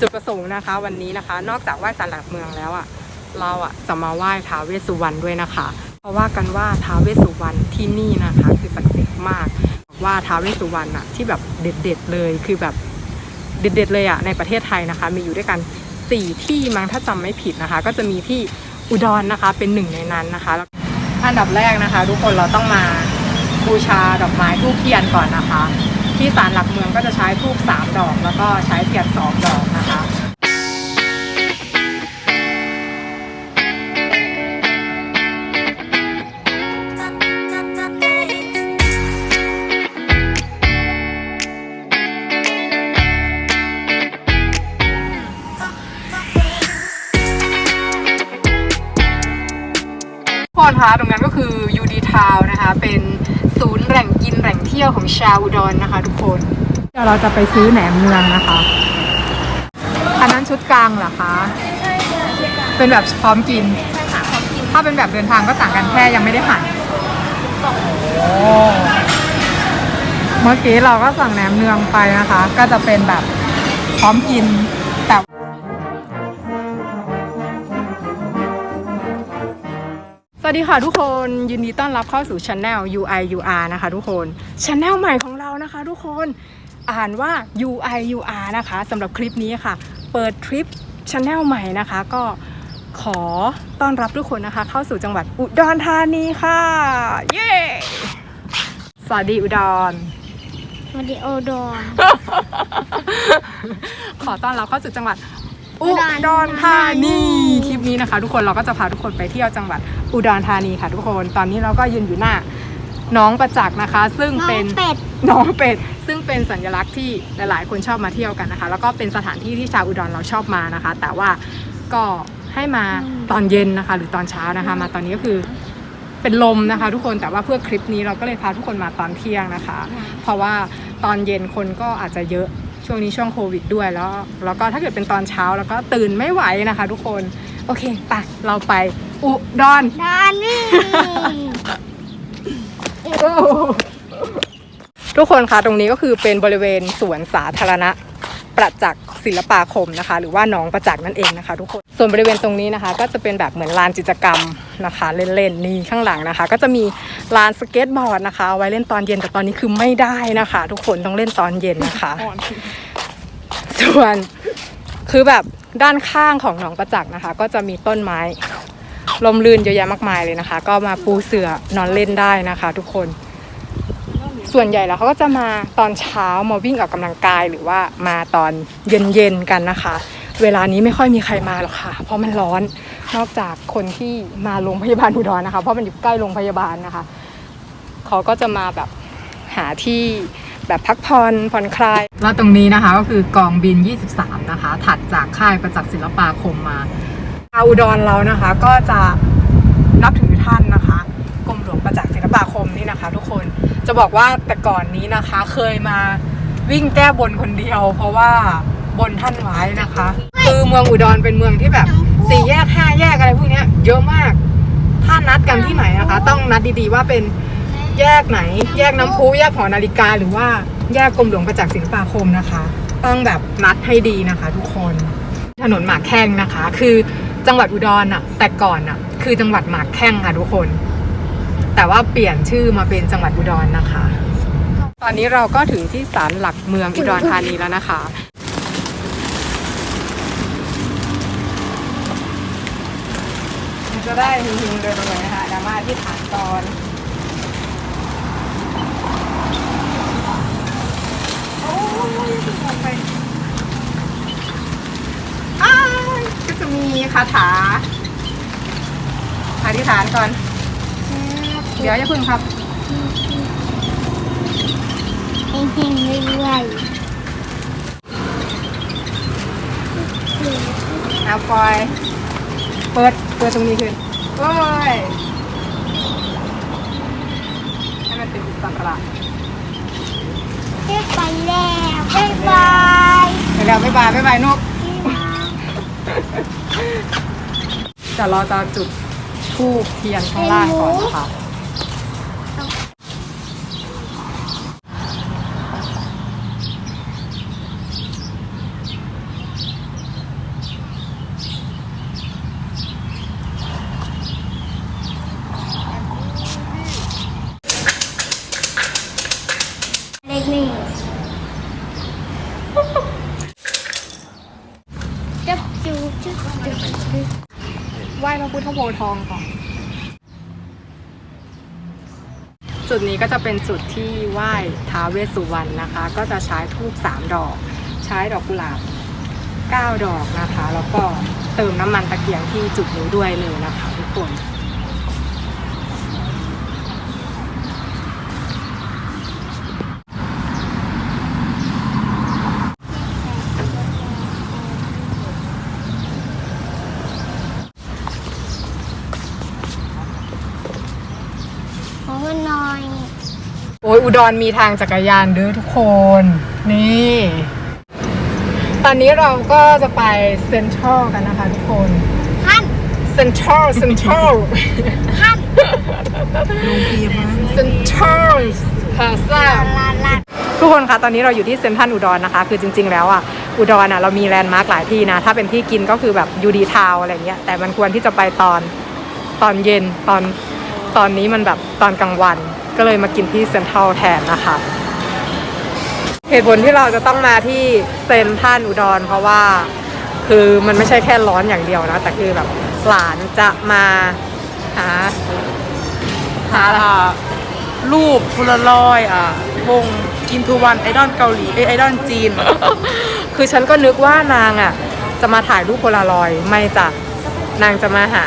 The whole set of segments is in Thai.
จุดประสงค์นะคะ วันนี้นะคะ นอกจากไหว้ศาลหลักเมืองแล้วอะเราอะจะมาไหว้ท้าวเวสสุวรรณด้วยนะคะ เพราะว่ากันว่าท้าวเวสสุวรรณที่นี่นะคะ คือศักดิ์สิทธิ์มากว่าท้าวเวสสุวรรณอะที่แบบเด็ดๆเลยคือแบบเด็ดๆเลยอะในประเทศไทยนะคะ มีอยู่ด้วยกันสี่ที่มั้งถ้าจำไม่ผิดนะคะ ก็จะมีที่อุดรนะคะเป็นหนึ่งในนั้นนะคะแล้วอันดับแรกนะคะ ทุกคนเราต้องมาบูชาดอกไม้ทูบเทียนก่อนนะคะ ที่ศาลหลักเมืองก็จะใช้ทูบสามดอก แล้วก็ใช้เทียนสองดอกนะคะทุกคนคะตรงนั้นก็คือยูดีทาวนะคะเป็น ที่ยวของชาวอุดรนะคะ ทุกคนเดี๋ยวเราจะไปซื้อแหนมเมืองนะคะ อันนั้นชุดกลางเหรอคะ เป็นแบบพร้อมกิน ถ้าเป็นแบบเดินทางก็ต่างกันแค่ยังไม่ได้หั่นโอ้เมื่อกี้เราก็สั่งแหนมเนืองไปนะคะ ก็จะเป็นแบบพร้อมกิน วัสดีค่ะทุกคนยินดีต้อนรับเข้าสู่ช anel UI UR นะคะทุกคนช anel ใหม่ของเรานะคะทุกคนอ่านว่า UI UR นะคะสำหรับคลิปนี้ค่ะ เปิดทริปช anel ใหม่นะคะ ก็ขอต้อนรับทุกคนนะคะ เข้าสู่จังหวัดอุดรธานีค่ะ เย้สวัสดีอุดรวันดีโอดอนขอต้อนรับเข้าสู่จังหวัด อุอุดดรรธาธานีนีคลิปนี้นะคะ ทุกคนเราก็จะพาทุกคนไปเที่ยวจังหวัดอุดรธานีค่ะ ทุกคนตอนนี้เราก็ยืนอยู่หน้าน้องประจักษ์นะคะ ซึ่งน้องเป็นเป็ดน้องเป็ดซึ่งเป็นสัญลักษณ์ที่หลาย ๆ คนชอบมาเที่ยวกันนะคะ แล้วก็เป็นสถานที่ที่ชาวอุดรเราชอบมานะคะ แต่ว่าก็ให้มาตอนเย็นนะคะ หรือตอนเช้านะคะ มาตอนนี้ก็คือเป็นลมนะคะ ทุกคนแต่ว่าเพื่อคลิปนี้เราก็เลยพาทุกคนมาตอนเที่ยงนะคะ เพราะว่าตอนเย็นคนก็อาจจะเยอะ ช่วงนี้ช่วงโควิดด้วยแล้ว แล้วก็ถ้าเกิดเป็นตอนเช้าแล้วก็ตื่นไม่ไหวนะคะ ทุกคน โอเคไปเราไป อุดรดอนนี่ทุกคนคะตรงนี้ก็คือเป็นบริเวณสวนสาธารณะ ประจักษ์ศิลปาคมนะคะ หรือว่าหน้องประจักษ์นั่นเองนะคะ ทุกคน ส่วนบริเวณตรงนี้นะคะ ก็จะเป็นแบบเหมือนลานกิจกรรมนะคะ เล่นๆนี่ข้างหลังนะคะ ก็จะมีลานสเก็ตบอร์ดนะคะเอาไว้เล่นตอนเย็นแต่ตอนนี้คือไม่ได้นะคะ ทุกคนต้องเล่นตอนเย็นนะคะ ส่วนคือแบบด้านข้างของหนองประจักษ์นะคะ ก็จะมีต้นไม้ลมลื่นเยอะแยะมากมายเลยนะคะ ก็มาปูเสื่อนอนเล่นได้นะคะ ทุกคน ส่วนใหญ่แล้วเขาก็จะมาตอนเช้ามาวิ่งออกกำลังกายหรือว่ามาตอนเย็นๆกันนะคะ เวลานี้ไม่ค่อยมีใครมาหรอกค่ะ เพราะมันร้อนนอกจากคนที่มาโรงพยาบาลอุดรนะคะ เพราะมันอยู่ใกล้โรงพยาบาลนะคะเขาก็จะมาแบบหาที่แบบพักผ่อนผ่อนคลาย แล้วตรงนี้นะคะก็คือกองบิน 23 นะคะ ถัดจากค่ายประจักษ์ศิลปาคมมาชาวอุดรเรานะคะก็จะนับถือท่านนะคะกรมหลวงประจักษ์ศิลปาคมนี่นะคะ ทุกคนจะบอกว่าแต่ก่อนนี้นะคะเคยมาวิ่งแก้บนคนเดียว เพราะว่า บนท่านไว้นะคะ คือเมืองอุดรเป็นเมืองที่แบบสี่แยกห้าแยกอะไรพวกเนี้ยเยอะมาก ถ้านัดกันที่ไหนนะคะ ต้องนัดดีๆว่าเป็นแยกไหน แยกน้ำพุแยกหอนาฬิกาหรือว่าแยกกรมหลวงประจักษ์ศิลปาคมนะคะ ต้องแบบนัดให้ดีนะคะ ทุกคนถนนหมากแข้งนะคะ คือจังหวัดอุดรอะแต่ก่อนอะคือจังหวัดหมากแข้งค่ะทุกคน แต่ว่าเปลี่ยนชื่อมาเป็นจังหวัดอุดรนะคะ ตอนนี้เราก็ถึงที่ศาลหลักเมืองอุดรธานีแล้วนะคะ จะได้หิงๆเดินตรงไหนนะคะดราม่าที่ฐานตอนโอ้ยถึงออกไปอ้ายก็จะมีคาถาอธิษฐานก่อน เดี๋ยวอย่าพึ่งครับเฮงเฮงๆเรื่อยเอาปล่อย เปิด เปิดตรงนี้ขึ้น โอ้ยให้มันเป็นอิสระๆเรียกไปแล้วบ๊ายบายไปแล้วบ๊ายบายบ๊ายบายนกเดี๋ยวเราจะจุดทูบเทียนข้างล่างก่อนนะคะ ข้าวโพธิ์ทองก่อน จุดนี้ก็จะเป็นจุดที่ไหว้ท้าวเวสสุวรรณนะคะ ก็จะใช้ทูบสามดอก ใช้ดอกกุหลาบเก้าดอกนะคะ แล้วก็เติมน้ำมันตะเกียงที่จุดนี้ด้วยเลยนะคะทุกคน ขอมันหน่อย โอ้ยอุดรมีทางจักรยานเด้อทุกคน นี่ ตอนนี้เราก็จะไปเซ็นทรัลกันนะคะทุกคนท่านเซ็นทรัลเซ็นทรัลท่านเซ็นทรัลพาซ่าลาลาทุกคนคะตอนนี้เราอยู่ที่เซ็นทรัลอุดรนะคะ คือจริง ๆ แล้วอะอุดรอะเรามีแลนด์มาร์กหลายที่นะ ถ้าเป็นที่กินก็คือแบบยูดีทาวอะไรเงี้ยแต่มันควรที่จะไปตอนตอนเย็นตอนตอนนี้มันแบบตอนกลางวัน ก็เลยมากินที่เซ็นทรัลแทนนะคะ เหตุผลที่เราจะต้องมาที่เซ็นทรัลอุดรเพราะว่า คือมันไม่ใช่แค่ร้อนอย่างเดียวนะ แต่คือแบบหลานจะมาหาหาอะรูปพลารอยอ่าวงอินทูวันไอดอลเกาหลีเอไอดอลจีน คือฉันก็นึกว่านางอะ จะมาถ่ายรูปพลารอยไม่จ้ะนางจะมาหา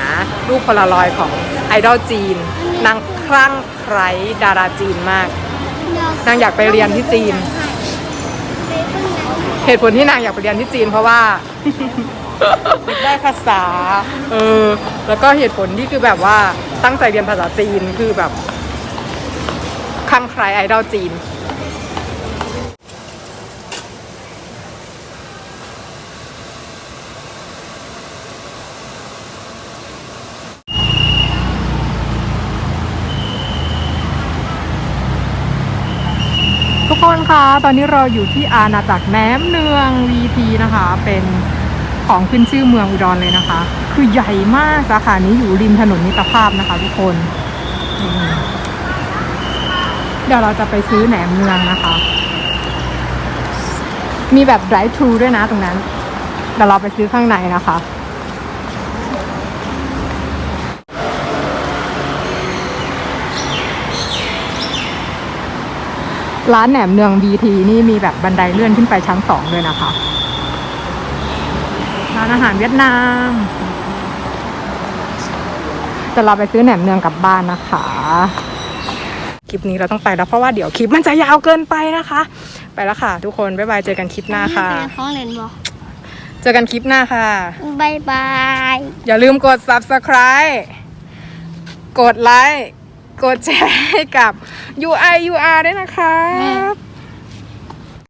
รูปพลารอยของไอดอลจีน นาง คลั่งไคล้ดาราจีนมาก นางอยากไปเรียนที่จีน เหตุผลที่นางอยากไปเรียนที่จีนเพราะว่า ได้ภาษา เออ แล้วก็เหตุผลที่คือแบบว่าตั้งใจเรียนภาษาจีนคือแบบคลั่งไคล้ไอดอลจีน ทุกคนคะตอนนี้เราอยู่ที่อาณาจักรแหนมเนือง VP นะคะ เป็นของขึ้นชื่อเมืองอุดรเลยนะคะ คือใหญ่มากสาขานี้อยู่ริมถนนมิตรภาพนะคะ ทุกคน เดี๋ยวเราจะไปซื้อแหนมเนืองนะคะ มีแบบ drive thru ด้วยนะตรงนั้นเดี๋ยวเราไปซื้อข้างในนะคะ ร้านแหนมเนือง BT นี่มีแบบบันไดเลื่อนขึ้นไปชั้นสองเลยนะคะร้านอาหารเวียดนามแต่เราไปซื้อแหนมเนืองกลับบ้านนะคะ คลิปนี้เราต้องไปแล้วเพราะว่าเดี๋ยวคลิปมันจะยาวเกินไปนะคะ ไปแล้วค่ะ ทุกคนบ๊ายบายเจอกันคลิปหน้าค่ะ ห้องเรียนบอกเจอกันคลิปหน้าค่ะ บายบาย อย่าลืมกด subscribe กดไลค์ กดแชร์ให้กับ UI UR ด้วยนะครับ